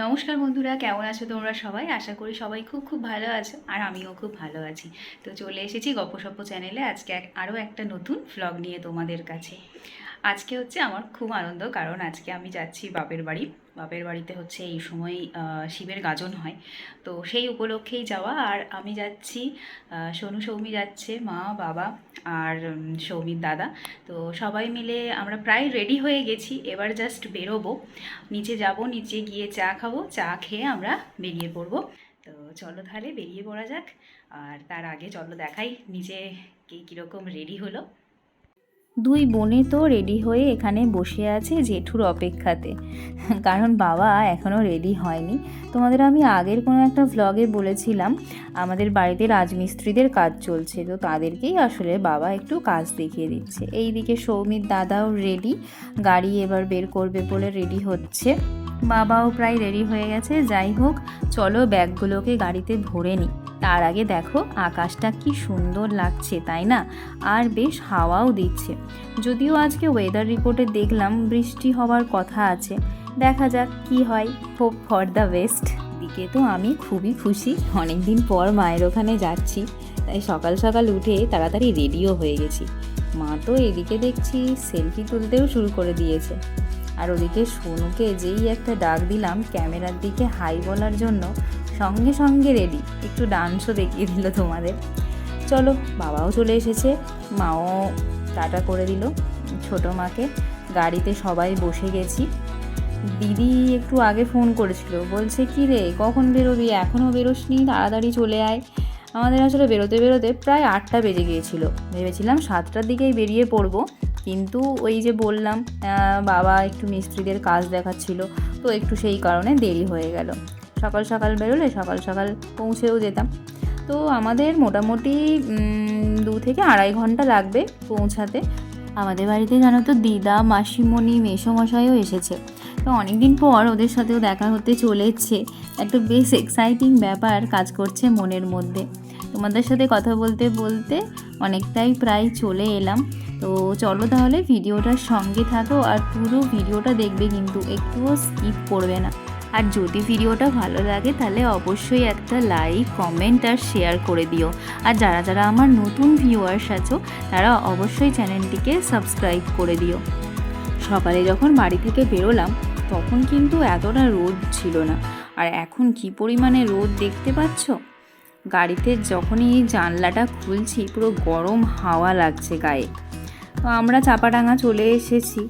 নমস্কার বন্ধুরা, কেমন আছো তোমরা সবাই? আশা করি সবাই খুব খুব ভালো আছো, আর আমিও খুব ভালো আছি। তো চলে এসেছি গপসপ চ্যানেলে, আজকে আরও একটা নতুন ভ্লগ নিয়ে তোমাদের কাছে। আজকে হচ্ছে আমার খুব আনন্দ, কারণ আজকে আমি যাচ্ছি বাপের বাড়ি। বাপের বাড়িতে হচ্ছে এই সময় শিবের গাজন হয়। তো সেই উপলক্ষেই যাওয়া, আর আমি যাচ্ছি সোনু সৌমি যাচ্ছে, মা, বাবা আর সৌমির দাদা। তো সবাই মিলে আমরা প্রায় রেডি হয়ে গেছি, এবার জাস্ট বেরোবো। নিচে যাব, নিচে গিয়ে চা খাব, চা খেয়ে আমরা বেরিয়ে পড়ব। তো চলো তাহলে বেরিয়ে পড়া যাক, আর তার আগে চলো দেখাই নিচে কে কীরকম রেডি হলো। দুই বোনে তো রেডি হয়ে এখানে বসে আছে জেঠুর অপেক্ষাতে। কারণ বাবা এখনও রেডি হয়নি। তোমাদের আমি আগের কোনো একটা ভ্লগে বলেছিলাম, আমাদের বাড়িতে রাজমিস্ত্রিদের কাজ চলছে, তো তাদেরকেই আসলে বাবা একটু কাজ দেখিয়ে দিচ্ছে। এইদিকে সৌমির দাদাও রেডি গাড়ি এবার বের করবে বলে রেডি হচ্ছে। বাবাও প্রায় রেডি হয়ে গেছে। যাই হোক, চলো ব্যাগগুলোকে গাড়িতে ভরে নিই। তার আগে দেখো আকাশটা কি সুন্দর লাগছে, তাই না? আর বেশ হাওয়াও দিচ্ছে। যদিও আজকে ওয়েদার রিপোর্টে দেখলাম বৃষ্টি হওয়ার কথা আছে। দেখা যাক কি হয়। হোপ ফর দ্য বেস্ট দিকে তো আমি খুবই খুশি। অনেকদিন পর মায়ের ওখানে যাচ্ছি। তাই সকাল সকাল উঠে তাড়াতাড়ি রেডিও হয়ে গেছি। মা তো এদিকে দেখছি সেলফি তুলতেও শুরু করে দিয়েছে। আর ওদিকে সোনুকে যেই একটা ডাক দিলাম, ক্যামেরার দিকে হাই বলার জন্য সঙ্গে সঙ্গে রেডি একটু ডান্সও দেখিয়ে দিল তোমাদের। চলো, বাবাও চলে এসেছে। মাও টাটা করে দিল ছোটো মাকে। গাড়িতে সবাই বসে গেছি। দিদি একটু আগে ফোন করেছিল। বলছে, কি রে, কখন বেরোবি? এখনও বেরোসনি তাড়াতাড়ি চলে আয়। আমাদের আসলে বেরোতে বেরোতে প্রায় আটটা বেজে গিয়েছিল। ভেবেছিলাম সাতটার দিকেই বেরিয়ে পড়ব। কিন্তু ওই যে বললাম বাবা একটু মিস্ত্রিদের কাজ দেখাচ্ছিল। তো একটু সেই কারণে দেরি হয়ে গেল। সকাল সকাল বেরোলে সকাল সকাল পৌঁছেও যেতাম। তো আমাদের মোটামুটি দু থেকে আড়াই ঘণ্টা লাগবে পৌঁছাতে। আমাদের বাড়িতে জানো তো দিদা, মাসিমণি, মেসোমশাইও এসেছে। তো অনেক দিন পর ওদের সাথেও দেখা হতে চলেছে। একটা বেশ এক্সাইটিং ব্যাপার কাজ করছে মনের মধ্যে। তোমাদের সাথে কথা বলতে বলতে অনেকটাই প্রায় চলে এলাম। তো চলো তাহলে ভিডিওটার সঙ্গে থাকো আর পুরো ভিডিওটা দেখবে কিন্তু, একটুও স্কিপ করবে না। আর যদি ভিডিওটা ভালো লাগে তাহলে অবশ্যই একটা লাইক, কমেন্ট আর শেয়ার করে দিও। আর যারা যারা আমার নতুন ভিউয়ার্স আছো, তারা অবশ্যই চ্যানেলটিকে সাবস্ক্রাইব করে দিও। সকালে যখন বাড়ি থেকে বেরোলাম, তখন কিন্তু এতটা রোদ ছিল না। আর এখন কি পরিমাণে রোদ দেখতে পাচ্ছ? গাড়িতে যখনই জানলাটা খুলছি, পুরো গরম হাওয়া লাগছে গায়ে। তো আমরা চাপাডাঙ্গা চলে এসেছি।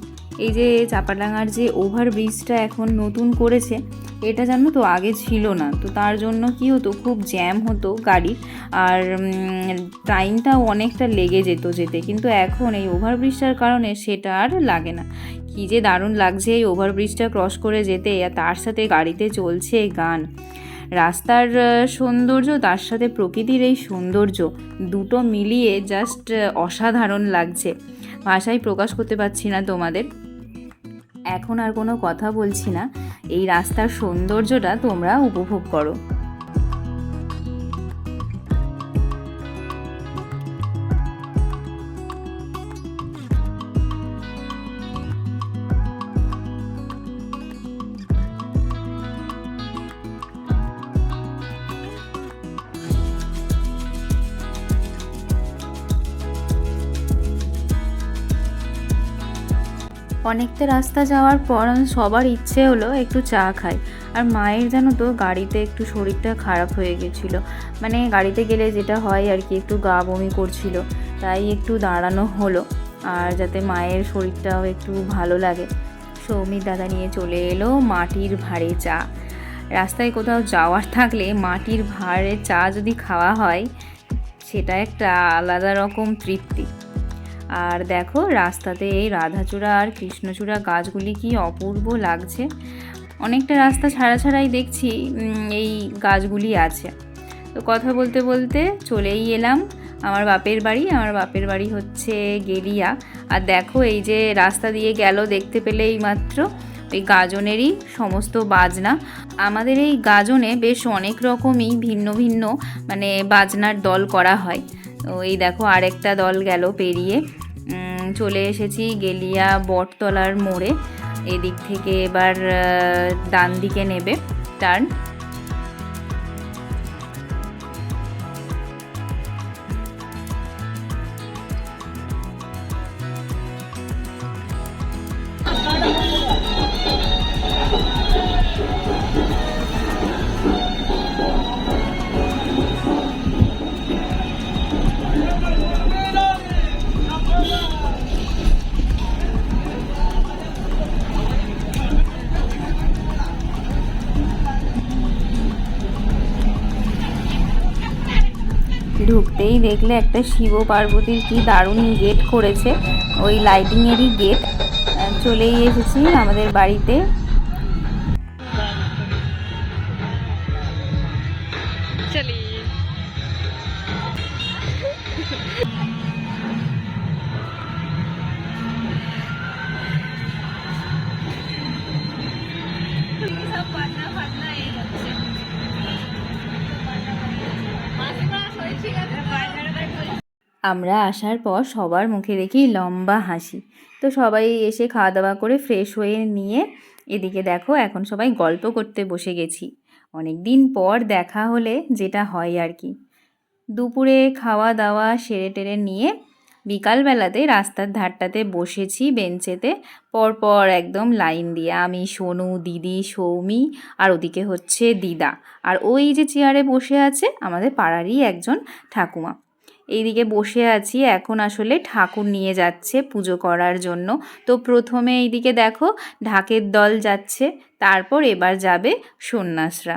এই যে চাপাডাঙ্গার যে ওভার ব্রিজটা এখন নতুন করেছে, এটা জানো তো আগে ছিল না। তো তার জন্য কি হতো, খুব জ্যাম হতো গাড়ির, আর টাইমটাও অনেকটা লেগে যেত যেতে। কিন্তু এখন এই ওভারব্রিজটার কারণে সেটা আর লাগে না। কী যে দারুণ লাগছে এই ওভারব্রিজটা ক্রস করে যেতে, আর তার সাথে গাড়িতে চলছে গান। রাস্তার সৌন্দর্য, তার সাথে প্রকৃতির এই সৌন্দর্য দুটো মিলিয়ে জাস্ট অসাধারণ লাগছে। ভাষায় প্রকাশ করতে পারছি না তোমাদের। এখন আর কোনো কথা বলছি না। এই রাস্তার সৌন্দর্যটা তোমরা উপভোগ করো। অনেকটা রাস্তা যাওয়ার পর সবার ইচ্ছে হলো একটু চা খাই। আর মায়ের জানো তো, গাড়িতে একটু শরীরটা খারাপ হয়ে গেছিল। মানে গাড়িতে গেলে যেটা হয় আর কি, একটু গা বমি করছিল। তাই একটু দাঁড়ানো হলো। আর যাতে মায়ের শরীরটাও একটু ভালো লাগে। সৌমির দাদা নিয়ে চলে এলো মাটির ভাঁড়ে চা। রাস্তায় কোথাও যাওয়ার থাকলে মাটির ভাঁড়ে চা যদি খাওয়া হয়, সেটা একটা আলাদা রকম তৃপ্তি। আর দেখো, রাস্তাতে এই রাধাচূড়া আর কৃষ্ণচূড়া গাছগুলি কি অপূর্ব লাগছে। অনেকটা রাস্তা ছাড়া ছাড়াই দেখছি এই গাছগুলি আছে। তো কথা বলতে বলতে চলেই এলাম আমার বাপের বাড়ি। আমার বাপের বাড়ি হচ্ছে গেলিয়া। আর দেখো, এই যে রাস্তা দিয়ে গেল দেখতে পেলে এই মাত্র ওই গাজনেরই সমস্ত বাজনা। আমাদের এই গাজনে বেশ অনেক রকমই ভিন্ন ভিন্ন মানে বাজনার দল করা হয়। তো এই দেখো, আরেকটা দল গেল পেরিয়ে। চলে এসেছি গেলিয়া বটতলার মোড়ে। এদিক থেকে এবার ডান দিকে নেবে টার্ন ঢুকতেই দেখলে একটা শিব পার্বতীর কি দারুণ গেট করেছে। ওই লাইটিংয়েরই গেট চলেই এসেছি আমাদের বাড়িতে। আমরা আসার পর সবার মুখে দেখি লম্বা হাসি। তো সবাই এসে খাওয়া দাওয়া করে ফ্রেশ হয়ে নিয়ে এদিকে দেখো, এখন সবাই গল্প করতে বসে গেছি। অনেক দিন পর দেখা হলে যেটা হয় আর কি। দুপুরে খাওয়া দাওয়া সেরে টেরে নিয়ে বিকালবেলাতে রাস্তার ধারটাতে বসেছি বেঞ্চেতে। পরপর একদম লাইন দিয়ে আমি, সোনু, দিদি, সৌমি আর ওদিকে হচ্ছে দিদা। আর ওই যে চেয়ারে বসে আছে আমাদের পাড়ারই একজন ঠাকুমা। এইদিকে বসে আছি, এখন আসলে ঠাকুর নিয়ে যাচ্ছে পুজো করার জন্য। তো প্রথমে এইদিকে দেখো, ঢাকের দল যাচ্ছে, তারপর এবার যাবে সন্ন্যাসরা।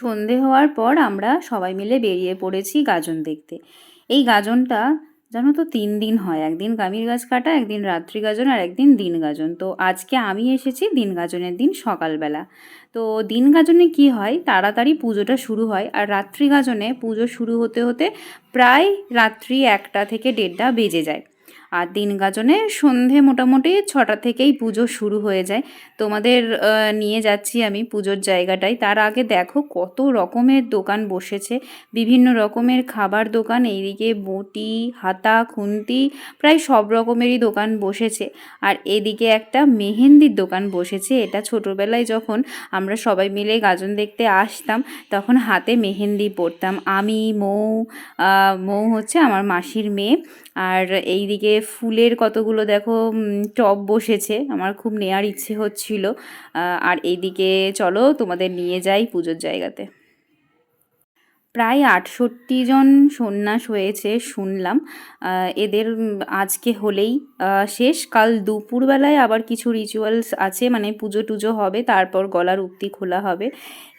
সন্ধে হওয়ার পর আমরা সবাই মিলে বেরিয়ে পড়েছি গাজন দেখতে। এই গাজনটা জানো তো তিন দিন হয়, একদিন কামির গাছ কাটা, একদিন রাত্রি গাজন আর একদিন দিন গাজন। তো আজকে আমি এসেছি দিন গাজনের দিন সকালবেলা। তো দিন গাজনে কি হয়, তাড়াতাড়ি পুজোটা শুরু হয় আর রাত্রি গাজনে পুজো শুরু হতে হতে প্রায় রাত্রি একটা থেকে দেড়টা বেজে যায়। আর দিন গাজনে সন্ধে মোটামুটি ছটা থেকেই পুজো শুরু হয়ে যায়। তোমাদের নিয়ে যাচ্ছি আমি পুজোর জায়গাটায়। তার আগে দেখো কত রকমের দোকান বসেছে। বিভিন্ন রকমের খাবার দোকান, এইদিকে বটি, হাতা, খুন্তি, প্রায় সব রকমেরই দোকান বসেছে। আর এদিকে একটা মেহেন্দির দোকান বসেছে। এটা ছোটোবেলায় যখন আমরা সবাই মিলে গাজন দেখতে আসতাম, তখন হাতে মেহেন্দি পরতাম। আমি, মৌ মৌ হচ্ছে আমার মাসির মেয়ে। আর এইদিকে ফুলের কতগুলো দেখো টব বসেছে, আমার খুব নেয়ার ইচ্ছে হচ্ছিল। আর এইদিকে চলো তোমাদের নিয়ে যাই পুজোর জায়গাতে। প্রায় আটষট্টি জন সন্ন্যাস হয়েছে, শুনলাম। এদের আজকে হলেই শেষ। কাল দুপুরবেলায় আবার কিছু রিচুয়ালস আছে মানে পুজো টুজো হবে, তারপর গলার উক্তি খোলা হবে।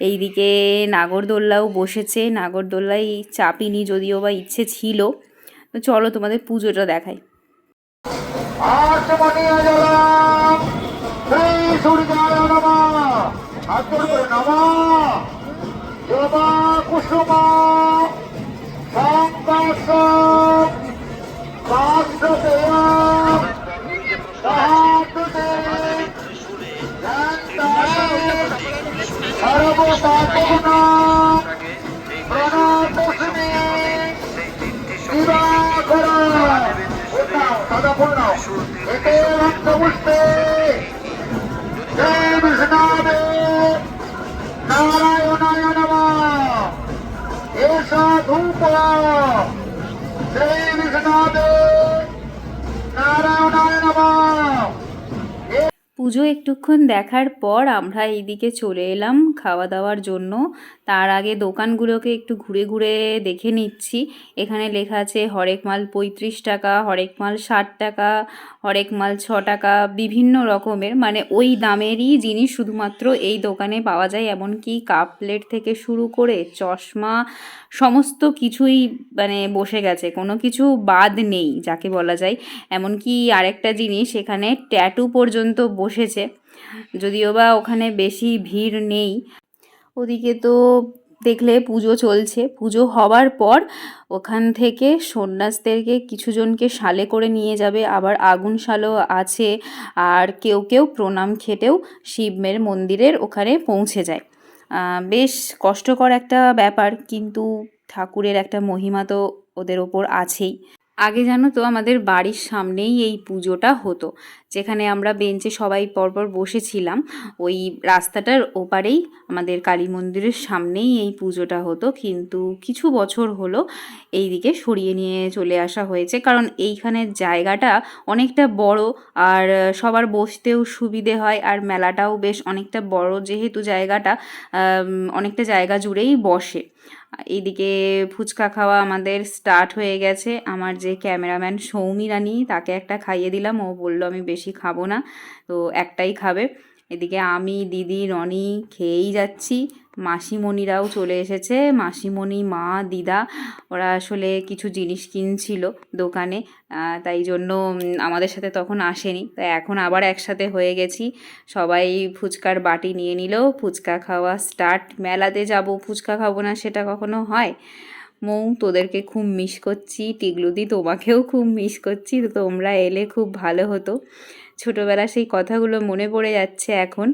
এইদিকে নাগরদোল্লাও বসেছে নাগরদোল্লাই চাপিনি যদিও বা ইচ্ছে ছিল। চলো তোমাদের পুজোটা দেখাই। আচমনীয় জলম শ্রী সূর্যায় নমঃ করে নমঃ জবা কুসুম সংকাশ বাসদেয় সাহাতুতে সর্বতাপগুণ প্রণতস্মি দিবাকর উন্নাও তদপূর্ণ এতে পুজো একটুক্ষণ দেখার পর আমরা এইদিকে চলে এলাম খাওয়া দাওয়ার জন্য। তার আগে দোকানগুলোকে একটু ঘুরে ঘুরে দেখে নিচ্ছি। এখানে লেখা আছে, হরেক মাল পঁয়ত্রিশ টাকা, হরেক মাল ষাট টাকা, হরেক মাল ছ টাকা, বিভিন্ন রকমের। মানে ওই দামেরই জিনিস শুধুমাত্র এই দোকানে পাওয়া যায়। এমনকি কাপ প্লেট থেকে শুরু করে চশমা, সমস্ত কিছুই মানে বসে গেছে। কোনো কিছু বাদ নেই, যাকে বলা যায়। এমনকি আরেকটা জিনিস, এখানে ট্যাটু পর্যন্ত বসেছে। যদিও বা ওখানে বেশি ভিড় নেই। ওদিকে তো দেখলে পুজো চলছে। পুজো হওয়ার পর ওখান থেকে সন্ন্যাসদেরকে কিছুজনকে শালে করে নিয়ে যাবে। আবার আগুন শালও আছে আর কেউ কেউ প্রণাম খেটেও শিবের মন্দিরের ওখানে পৌঁছে যায়। বেশ কষ্টকর একটা ব্যাপার কিন্তু ঠাকুরের একটা মহিমা তো ওদের ওপর আছেই। আগে জানো তো আমাদের বাড়ির সামনেই এই পুজোটা হতো। যেখানে আমরা বেঞ্চে সবাই পরপর বসেছিলাম। ওই রাস্তাটার ওপারেই আমাদের কালী মন্দিরের সামনেই এই পুজোটা হতো। কিন্তু কিছু বছর হলো এই দিকে সরিয়ে নিয়ে চলে আসা হয়েছে। কারণ এইখানের জায়গাটা অনেকটা বড় আর সবার বসতেও সুবিধে হয় আর মেলাটাও বেশ অনেকটা বড়। যেহেতু জায়গাটা অনেকটা জায়গা জুড়েই বসে। এইদিকে ফুচকা খাওয়া আমাদের স্টার্ট হয়ে গেছে। আমার যে ক্যামেরাম্যান সৌমি রানী, তাকে একটা খাইয়ে দিলাম। ও বলল, আমি বেশি খাব না। তো একটাই খাবে। এদিকে আমি, দিদি, রনি খেয়েই যাচ্ছি। মাসিমণিরাও চলে এসেছে। মাসিমণি, মা, দিদা, ওরা আসলে কিছু জিনিস কিনছিল দোকানে তাই জন্য আমাদের সাথে তখন আসেনি। তাই এখন আবার একসাথে হয়ে গেছি। সবাই ফুচকার বাটি নিয়ে নিল, ফুচকা খাওয়া স্টার্ট মেলাতে যাব, ফুচকা খাব না সেটা কখনো হয়? মৌ, তোদেরকে খুব মিস করছি। টিগলুদি, তোমাকেও খুব মিস করছি। তো তোমরা এলে খুব ভালো হতো। ছোটোবেলা সেই কথাগুলো মনে পড়ে যাচ্ছে এখন।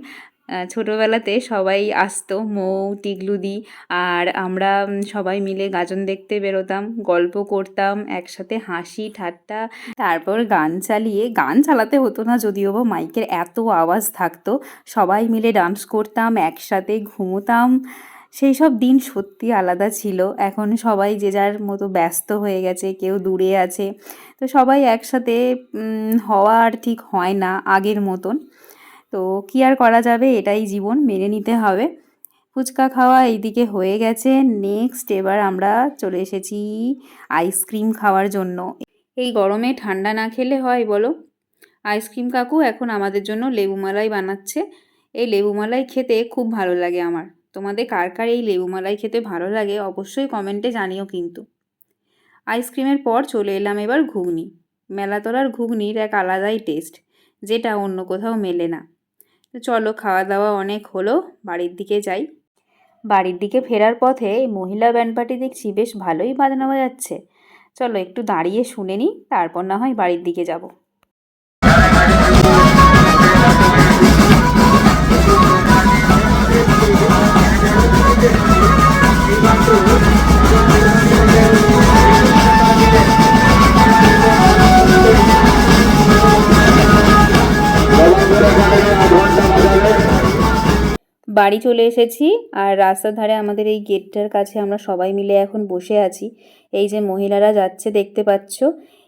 ছোটোবেলাতে সবাই আসতো, মৌ, টিগলুদি, আর আমরা সবাই মিলে গাজন দেখতে বেরোতাম, গল্প করতাম, একসাথে হাসি, ঠাট্টা, তারপর গান চালিয়ে, গান চালাতে হতো না যদিও বা মাইকের এত আওয়াজ থাকতো, সবাই মিলে ডান্স করতাম, একসাথে ঘুমোতাম, সেই সব দিন সত্যি আলাদা ছিল। এখন সবাই যে যার মতো ব্যস্ত হয়ে গেছে, কেউ দূরে আছে, তো সবাই একসাথে হওয়া আর ঠিক হয় না আগের মতন। তো কী আর করা যাবে? এটাই জীবন, মেনে নিতে হবে। ফুচকা খাওয়া এইদিকে হয়ে গেছে। নেক্সট এবার আমরা চলে এসেছি আইসক্রিম খাওয়ার জন্য। এই গরমে ঠান্ডা না খেলে হয় বলো? আইসক্রিম কাকু এখন আমাদের জন্য লেবু মালাই বানাচ্ছে। এই লেবু মালাই খেতে খুব ভালো লাগে আমার। তোমাদের কার কার এই লেবু মালাই খেতে ভালো লাগে অবশ্যই কমেন্টে জানিও কিন্তু। আইসক্রিমের পর চলে এলাম এবার ঘুগনি। মেলাতলার ঘুগনির এক আলাদাই টেস্ট যেটা অন্য কোথাও মেলে না। তো চলো খাওয়া দাওয়া অনেক হলো, বাড়ির দিকে যাই। বাড়ির দিকে ফেরার পথে মহিলা ব্যান্ড পার্টি দেখছি বেশ ভালোই বাজনা বাজাচ্ছে। চলো একটু দাঁড়িয়ে শুনে নিই, তারপর না হয় বাড়ির দিকে যাব। বাড়ি চলে এসেছি আর রাস্তার ধারে আমাদের এই গেটটার কাছে আমরা সবাই মিলে এখন বসে আছি। এই যে মহিলারা যাচ্ছে দেখতে পাচ্ছ।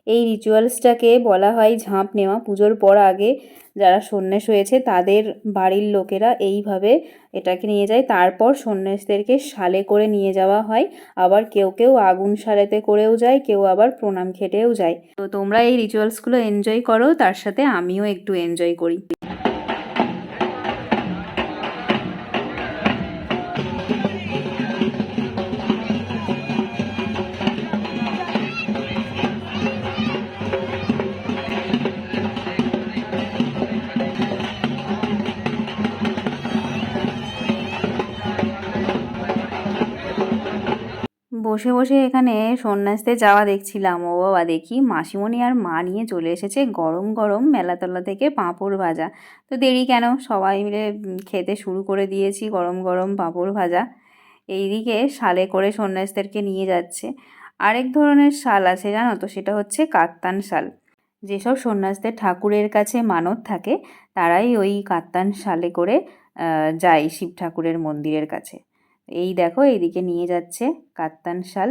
এই রিচুয়ালসটাকে বলা হয় ঝাঁপ নেওয়া। পুজোর পর আগে যারা সন্ন্যাস হয়েছে তাদের বাড়ির লোকেরা এইভাবে এটাকে নিয়ে যায়। তারপর সন্ন্যাসদেরকে শালে করে নিয়ে যাওয়া হয়। আবার কেউ কেউ আগুন শালেতে করেও যায়, কেউ আবার প্রণাম খেটেও যায়। তো তোমরা এই রিচুয়ালসগুলো এনজয় করো। তার সাথে আমিও একটু এনজয় করি। বসে বসে এখানে সন্ন্যাসদের যাওয়া দেখছিলাম। ও বাবা, দেখি মাসিমণি আর মা নিয়ে চলে এসেছে গরম গরম মেলাতলা থেকে পাঁপড় ভাজা। তো দেরি কেন? সবাই মিলে খেতে শুরু করে দিয়েছি গরম গরম পাঁপড় ভাজা। এইদিকে শালে করে সন্ন্যাসদেরকে নিয়ে যাচ্ছে। আরেক ধরনের শাল আছে, জানো তো? সেটা হচ্ছে কাত্তান শাল। যেসব সন্ন্যাসদের ঠাকুরের কাছে মানত থাকে, তারাই ওই কাত্তান শালে করে যায় শিব ঠাকুরের মন্দিরের কাছে। এই দেখো এইদিকে নিয়ে যাচ্ছে কাত্তান শাল।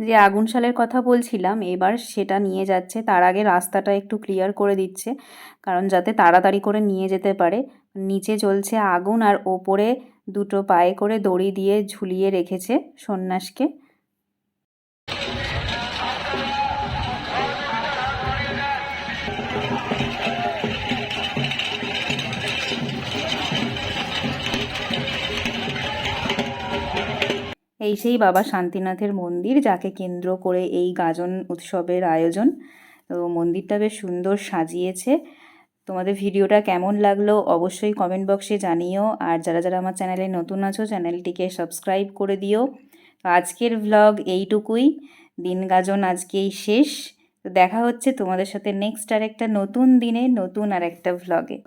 যে আগুনশালের কথা বলছিলাম, এবার সেটা নিয়ে যাচ্ছে। তার আগে রাস্তাটা একটু ক্লিয়ার করে দিচ্ছে, কারণ যাতে তাড়াতাড়ি করে নিয়ে যেতে পারে। নিচে চলছে আগুন আর ওপরে দুটো পায়ে করে দড়ি দিয়ে ঝুলিয়ে রেখেছে সন্ন্যাসকে। এই সেই বাবা শান্তিনাথের মন্দির, যাকে কেন্দ্র করে এই গাজন উৎসবের আয়োজন। তো মন্দিরটা বেশ সুন্দর সাজিয়েছে। তোমাদের ভিডিওটা কেমন লাগল অবশ্যই কমেন্ট বক্সে জানিও। আর যারা যারা আমার চ্যানেলে নতুন আছো চ্যানেলটিকে সাবস্ক্রাইব করে দিও। আজকের ভ্লগ এইটুকুই। দিন গাজন আজকেই শেষ। তো দেখা হচ্ছে তোমাদের সাথে নেক্সট আর একটা নতুন দিনে, নতুন আর একটা ভ্লগে